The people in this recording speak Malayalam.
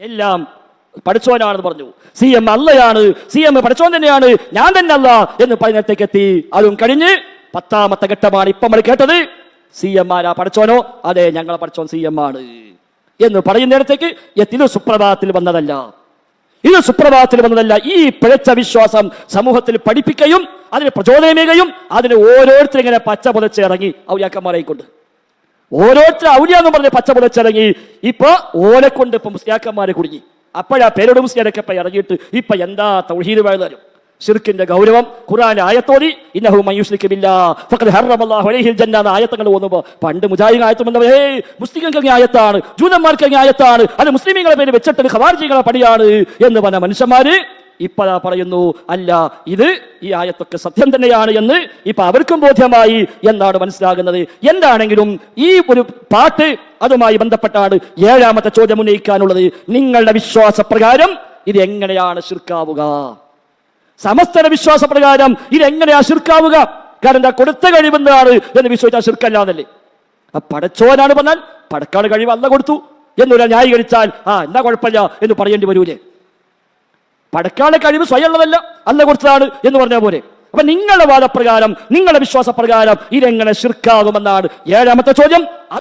എല്ലാം പഠിച്ചവനാണെന്ന് പറഞ്ഞു. സി എം അല്ലയാണ് സി എം പഠിച്ചവൻ തന്നെയാണ് ഞാൻ തന്നെ അല്ല എന്ന് പറയുന്നിടത്തേക്ക് എത്തി അതും കഴിഞ്ഞ് പത്താമത്തെ ഘട്ടമാണ് ഇപ്പം നമ്മൾ കേട്ടത്. സി എം ആരാ പഠിച്ചോനോ അതെ ഞങ്ങളെ പഠിച്ചോൻ സി എം ആണ്. എന്ന് പറയുന്നിടത്തേക്ക് എത്തി. ഇത് സുപ്രഭാതത്തിൽ വന്നതല്ല. ഇത് സുപ്രഭാതത്തിൽ വന്നതല്ല. ഈ പിഴച്ച വിശ്വാസം സമൂഹത്തിൽ പഠിപ്പിക്കുകയും അതിന് പ്രചോദനമേകുകയും അതിന് ഓരോരുത്തരും ഇങ്ങനെ പച്ച പുതച്ച് ഇറങ്ങി ഔയാക്കന്മാരായിക്കൊണ്ട് കൊണ്ട് ഓരോരുത്തർ ഔലിയാന്ന് പറഞ്ഞ പച്ച പുതച്ചിറങ്ങി ഇപ്പൊ ഓനെ കൊണ്ട് ഇപ്പൊ മുസ്ലിയാക്കന്മാരെ കുടുങ്ങി. അപ്പോഴാ പേരോട് മുസ്ലിയാനൊക്കെ ഇപ്പൊ ഇറങ്ങിയിട്ട് ഇപ്പൊ എന്താ തൗഹീദ് വേഴുതാലും ഷിർക്കിന്റെ ഗൗരവം ഖുറാൻ ആയത്തോടി ഇന്നഹു മയൂസ്ലിക്കുമില്ല ഫഖദ് ഹറമല്ലാഹു അലൈഹിൽ ജന്ന ആയത്തങ്ങൾ ഓതുമ്പോൾ പണ്ട് മുജാഹിദ് ആയത്തും വന്നവർ ഹേ മുസ്ലിങ്ങൾക്ക് അങ്ങ് ആയത്താണ് ജൂതന്മാർക്ക് അങ്ങ് ആയത്താണ് അത് മുസ്ലിമീങ്ങളെ പേര് വെച്ചിട്ട് ഖവാർജികളെ പടിയാണ് എന്ന് പറഞ്ഞ മനുഷ്യന്മാര് ഇപ്പതാ പറയുന്നു അല്ല ഇത് ഈ ആയത്തൊക്കെ സത്യം തന്നെയാണ് എന്ന് ഇപ്പൊ അവർക്കും ബോധ്യമായി എന്നാണ് മനസ്സിലാകുന്നത്. എന്താണെങ്കിലും ഈ ഒരു പാട്ട് അതുമായി ബന്ധപ്പെട്ടാണ് ഏഴാമത്തെ ചോദ്യം ഉന്നയിക്കാനുള്ളത്. നിങ്ങളുടെ വിശ്വാസപ്രകാരം ഇത് എങ്ങനെയാണ് ശിർക്കാവുക? സമസ്തര വിശ്വാസ വിശ്വാസപ്രകാരം എങ്ങനെയാണ് ശിർക്കാവുക? കാരണം എന്താ കൊടുത്ത കഴിവെന്താണ് എന്ന് വിശ്വസിച്ചാൽ ശിർക്കല്ലാന്നല്ലേ? പടച്ചോനാണ് പറഞ്ഞാൽ പടക്കാട് കഴിവ് അല്ല കൊടുത്തു. എന്നൊരാൾ ന്യായീകരിച്ചാൽ ആ എന്നാ കുഴപ്പമില്ല എന്ന് പറയേണ്ടി വരൂലേ? പടക്കാളെ കഴിവ് സ്വയം ഉള്ളതല്ല അല്ല കൊടുത്തതാണ് എന്ന് പറഞ്ഞ പോലെ അപ്പൊ നിങ്ങളുടെ വാദപ്രകാരം നിങ്ങളുടെ വിശ്വാസപ്രകാരം ഇതെങ്ങനെ ശിർക്കാകുമെന്നാണ് ഏഴാമത്തെ ചോദ്യം.